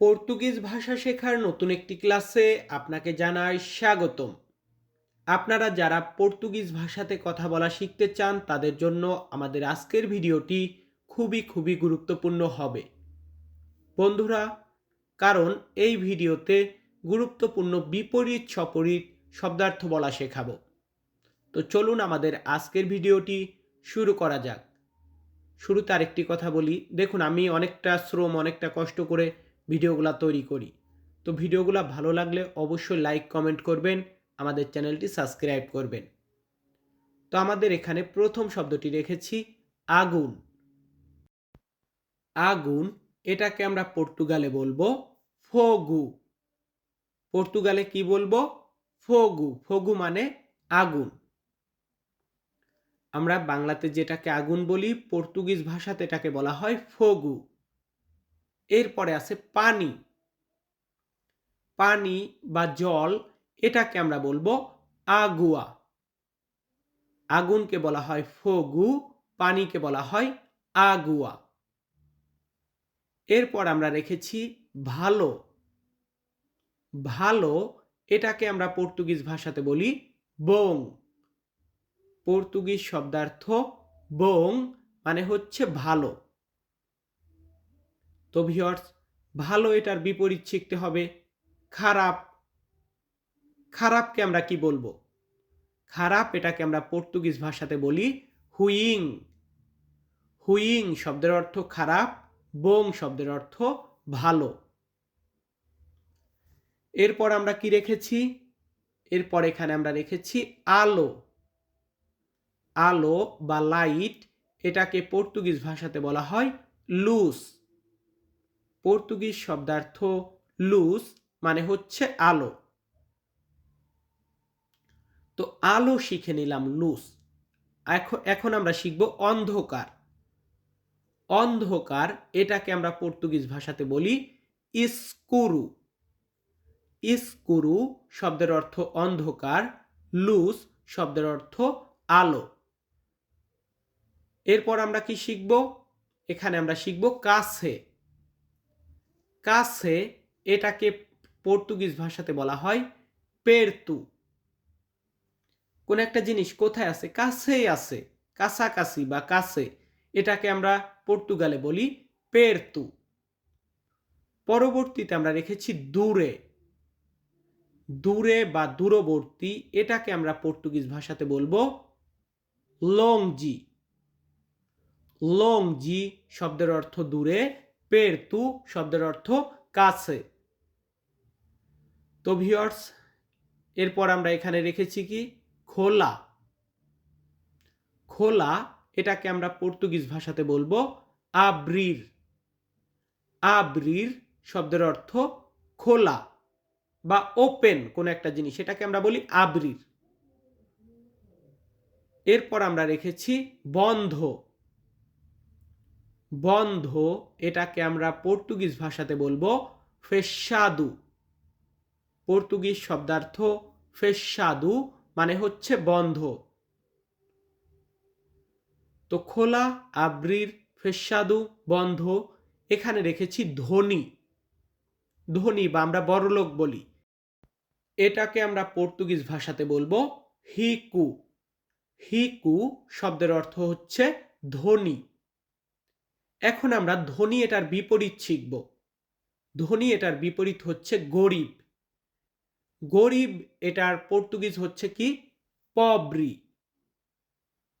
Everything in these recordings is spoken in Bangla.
পর্তুগিজ ভাষা শেখার নতুন একটি ক্লাসে আপনাকে জানাই স্বাগতম। আপনারা যারা পর্তুগিজ ভাষাতে কথা বলা শিখতে চান, তাদের জন্য আমাদের আজকের ভিডিওটি খুবই খুবই গুরুত্বপূর্ণ হবে। বন্ধুরা, কারণ এই ভিডিওতে গুরুত্বপূর্ণ বিপরীত সপরীত শব্দার্থ বলা শেখাবো। তো চলুন আমাদের আজকের ভিডিওটি শুরু করা যাক। শুরুতে আরেকটি কথা বলি। দেখুন, আমি অনেকটা শ্রম, অনেকটা কষ্ট করে ভিডিওগুলো তৈরি করি। তো ভিডিওগুলো ভালো লাগলে অবশ্যই লাইক, কমেন্ট করবেন, আমাদের চ্যানেলটি সাবস্ক্রাইব করবেন। তো আমাদের এখানে প্রথম শব্দটি রেখেছি, আগুন। আগুন, এটাকে আমরা পর্তুগালে বলব ফোগু। পর্তুগালে কি বলব? ফোগু। ফোগু মানে আগুন। আমরা বাংলাতে যেটাকে আগুন বলি, পর্তুগিজ ভাষাতে এটাকে বলা হয় ফোগু। এরপরে আছে পানি। পানি বা জল, এটাকে আমরা বলব আগুয়া। আগুনকে বলা হয় ফগু, পানিকে বলা হয় আগুয়া। এরপর আমরা রেখেছি ভালো। ভালো, এটাকে আমরা পর্তুগিজ ভাষাতে বলি বং। পর্তুগিজ শব্দার্থ বং মানে হচ্ছে ভালো। তো ভিওর্স ভালো এটার বিপরীত শিখতে হবে। খারাপ, খারাপকে আমরা কি বলব? খারাপ এটাকে আমরা পর্তুগিজ ভাষাতে বলি হুইং হুইং শব্দের অর্থ খারাপ বোং শব্দের অর্থ ভালো। এরপর আমরা কি রেখেছি? এরপর এখানে আমরা রেখেছি আলো। আলো বা লাইট এটাকে পর্তুগিজ ভাষাতে বলা হয় লুস পর্তুগিজ শব্দার্থ লুস মানে হচ্ছে আলো। তো আলো শিখে নিলাম লুস এখন এখন আমরা শিখব অন্ধকার। অন্ধকার এটাকে আমরা পর্তুগিজ ভাষাতে বলি ইস্কুরু। ইস্কুরু শব্দের অর্থ অন্ধকার লুস শব্দের অর্থ আলো। এরপর আমরা কি শিখব? এখানে আমরা শিখব কাছে। কাছে এটাকে পর্তুগিজ ভাষাতে বলা হয় পেরতু। কোন একটা জিনিস কোথায় আছে? কাছেই আছে। কাছাকাছি বা কাছে। এটাকে আমরা পর্তুগালে বলি পেরতু। পরবর্তীতে আমরা রেখেছি দূরে। দূরে বা দূরবর্তী, এটাকে আমরা পর্তুগিজ ভাষাতে বলব লংজি। লংজি শব্দের অর্থ দূরে পেরতু শব্দের অর্থ কাছে। তো ভিওর্স এরপর আমরা এখানে রেখেছি কি? খোলা। খোলা, এটাকে আমরা পর্তুগিজ ভাষাতে বলব আব্রির। আব্রির শব্দের অর্থ খোলা বা ওপেন কোন একটা জিনিস, এটাকে আমরা বলি আব্রির। এরপর আমরা রেখেছি বন্ধ। বন্ধ, এটাকে আমরা পর্তুগিজ ভাষাতে বলব ফেসাদু। পর্তুগিজ শব্দার্থ ফেসাদু মানে হচ্ছে বন্ধ। তো খোলা আব্রির ফেসাদু, বন্ধ, এখানে রেখেছি ধনী। ধনী বা আমরা বড়লোক বলি। এটাকে আমরা পর্তুগিজ ভাষাতে বলব হিকু। হিকু শব্দের অর্থ হচ্ছে ধনী। এখন আমরা ধনী এটার বিপরীত শিখব। ধনী এটার বিপরীত হচ্ছে গরিব। গরিব এটার পর্তুগিজ হচ্ছে কি? পব্রি।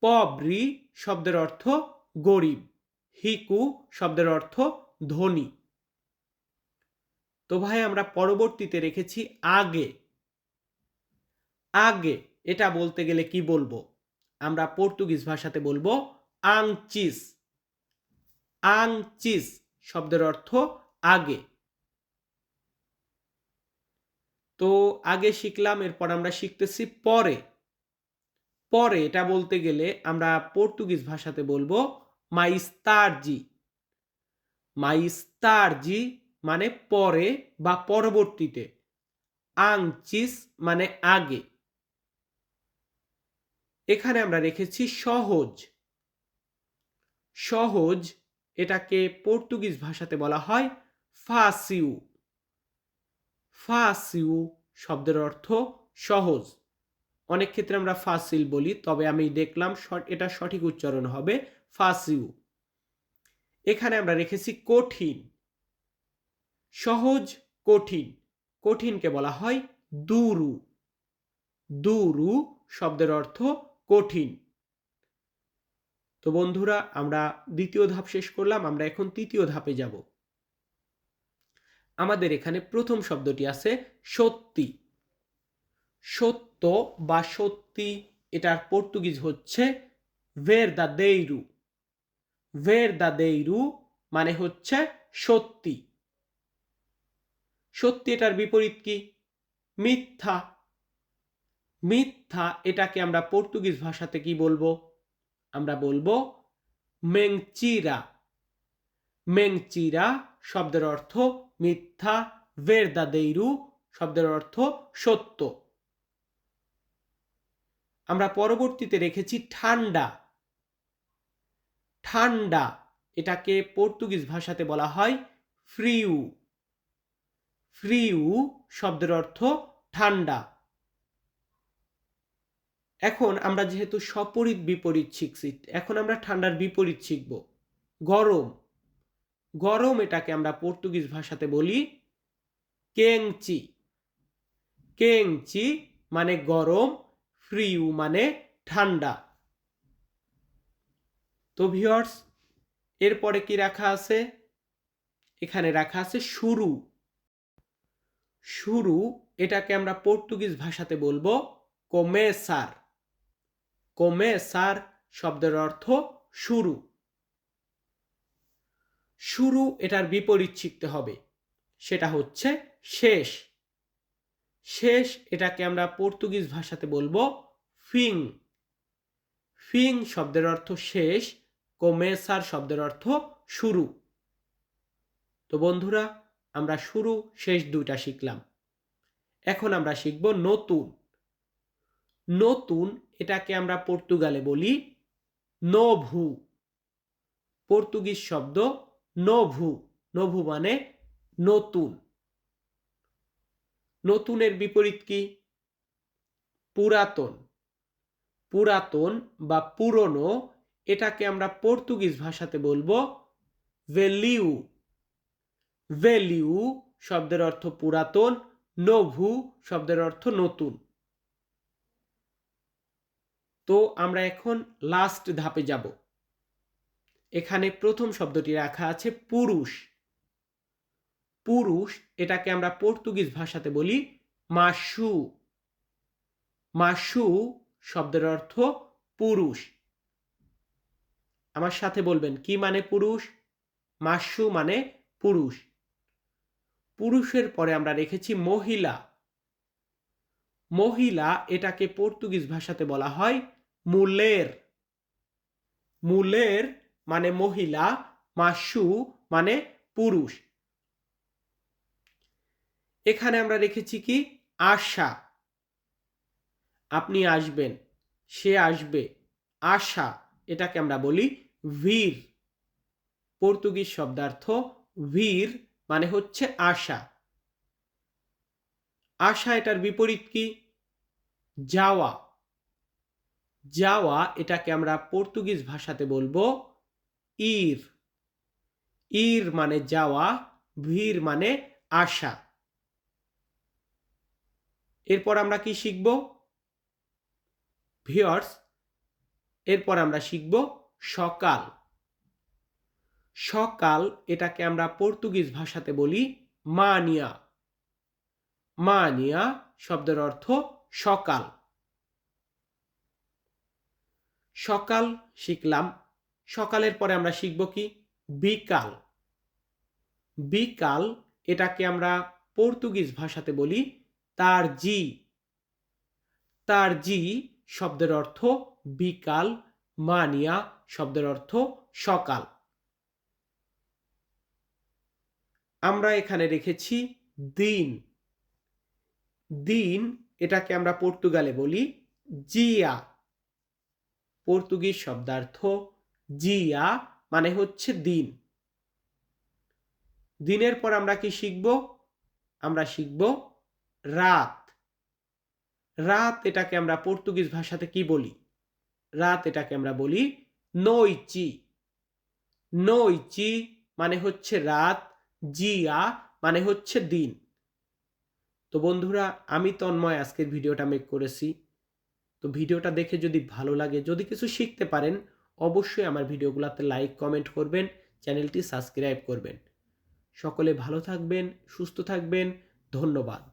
পব্রি শব্দের অর্থ গরিব। হিকু শব্দের অর্থ ধনী। তো ভাই, আমরা পরবর্তীতে রেখেছি আগে। আগে এটা বলতে গেলে কি বলব? আমরা পর্তুগিজ ভাষাতে বলব আংচিস। আংচিস শব্দের অর্থ আগে। তো আগে শিখলাম, এরপর আমরা শিখতেছি পরে। পরে এটা বলতে গেলে আমরা পর্তুগিজ ভাষাতে বলব মাইস্তারজি। মাইস্তারজি মানে পরে বা পরবর্তীতে। আং আংচিস মানে আগে। এখানে আমরা রেখেছি সহজ। সহজ এটাকে পর্তুগিজ ভাষাতে বলা হয় ফাসিউ। ফাসিউ শব্দের অর্থ সহজ। অনেক ক্ষেত্রে আমরা ফাসিল বলি, তবে আমি দেখলাম এটা সঠিক উচ্চারণ হবে ফাসিউ। এখানে আমরা রেখেছি কঠিন। সহজ, কঠিন। কঠিনকে বলা হয় দুরু। দুরু শব্দের অর্থ কঠিন। তো বন্ধুরা, আমরা দ্বিতীয় ধাপ শেষ করলাম, আমরা এখন তৃতীয় ধাপে যাব। আমাদের এখানে প্রথম শব্দটি আছে সত্যি। সত্য বা সত্যি, এটার পর্তুগিজ হচ্ছে ভের দা দেইরু ভের দা দেইরু মানে হচ্ছে সত্যি। সত্যি এটার বিপরীত কি? মিথ্যা। মিথ্যা এটাকে আমরা পর্তুগিজ ভাষাতে কি বলব? আমরা বলব মেংচিরা। মেংচিরা শব্দের অর্থ মিথ্যা ভেরদাদেইরু শব্দের অর্থ সত্য। আমরা পরবর্তীতে রেখেছি ঠান্ডা। ঠান্ডা, এটাকে পর্তুগিজ ভাষাতে বলা হয় ফ্রিউ। ফ্রিউ শব্দের অর্থ ঠান্ডা। এখন আমরা যেহেতু সপরিত বিপরীত শিখছি, এখন আমরা ঠান্ডার বিপরীত শিখব। গরম। গরম এটাকে আমরা পর্তুগিজ ভাষাতে বলি কেংচি। কেংচি মানে গরম, ফ্রিউ মানে ঠান্ডা। তো ভিওর্স এরপরে কি রাখা আছে? এখানে রাখা আছে শুরু। শুরু এটাকে আমরা পর্তুগিজ ভাষাতে বলব কোমেসার। কোমেসার শব্দের অর্থ শুরু। শুরু এটার বিপরীত শিখতে হবে। সেটা হচ্ছে শেষ। শেষ এটাকে আমরা পর্তুগিজ ভাষাতে বলব ফিং। ফিং শব্দের অর্থ শেষ, কোমেসার শব্দের অর্থ শুরু। তো বন্ধুরা, আমরা শুরু, শেষ দুইটা শিখলাম। এখন আমরা শিখব নতুন। নতুন, এটাকে আমরা পর্তুগালে বলি নভু। পর্তুগিজ শব্দ নভু। নভু মানে নতুন। নতুনের বিপরীত কি? পুরাতন। পুরাতন বা পুরনো, এটাকে আমরা পর্তুগিজ ভাষাতে বলব ভেলিউ ভ্যালিউ শব্দের অর্থ পুরাতন, নোভু শব্দের অর্থ নতুন। তো আমরা এখন লাস্ট ধাপে যাব। এখানে প্রথম শব্দটি রাখা আছে পুরুষ। পুরুষ, এটাকে আমরা পর্তুগিজ ভাষাতে বলি মাসু। মাসু শব্দের অর্থ পুরুষ। আমার সাথে বলবেন, কি মানে পুরুষ? মাসু মানে পুরুষ। পুরুষের পরে আমরা রেখেছি মহিলা। মহিলা এটাকে পর্তুগিজ ভাষাতে বলা হয় মুলের। মুলের মানে মহিলা, মাসু মানে পুরুষ। এখানে আমরা রেখেছি কি? আশা। আপনি আসবেন, সে আসবে। আশা, এটাকে আমরা বলি ভীর। পর্তুগিজ শব্দার্থ ভীর মানে হচ্ছে আশা। আশা এটার বিপরীত কি? যাওয়া যাওয়া এটাকে আমরা পর্তুগিজ ভাষাতে বলব ইর। ইর মানে যাওয়া, ভির মানে আশা এরপর আমরা কি শিখব? ভিওর্স, এরপর আমরা শিখব সকাল। সকাল, এটাকে আমরা পর্তুগিজ ভাষাতে বলি মানিয়া। মানিয়া শব্দের অর্থ সকাল। সকাল শিখলাম। সকালের পরে আমরা শিখব কি? বিকাল। বিকাল এটাকে আমরা পর্তুগিজ ভাষাতে বলি তার জি। তার জি শব্দের অর্থ বিকাল, মানিয়া শব্দের অর্থ সকাল। আমরা এখানে রেখেছি দিন। দিন এটাকে আমরা পর্তুগালে বলি জিয়া। পর্তুগিজ শব্দার্থ জিয়া মানে হচ্ছে দিন। দিনের পর আমরা কি শিখব? আমরা শিখব রাত। রাত এটাকে আমরা পর্তুগিজ ভাষাতে কি বলি? রাত এটাকে আমরা বলি নইচি নইচি মানে হচ্ছে রাত, জিয়া মানে হচ্ছে দিন। তো বন্ধুরা, আমি তন্ময় আজকের ভিডিওটা মেক করেছি। তো ভিডিওটা দেখে যদি ভালো লাগে, যদি কিছু শিখতে পারেন, অবশ্যই আমার ভিডিওগুলোতে লাইক কমেন্ট করবেন, চ্যানেলটি সাবস্ক্রাইব করবেন। সকলে ভালো থাকবেন, সুস্থ থাকবেন, ধন্যবাদ।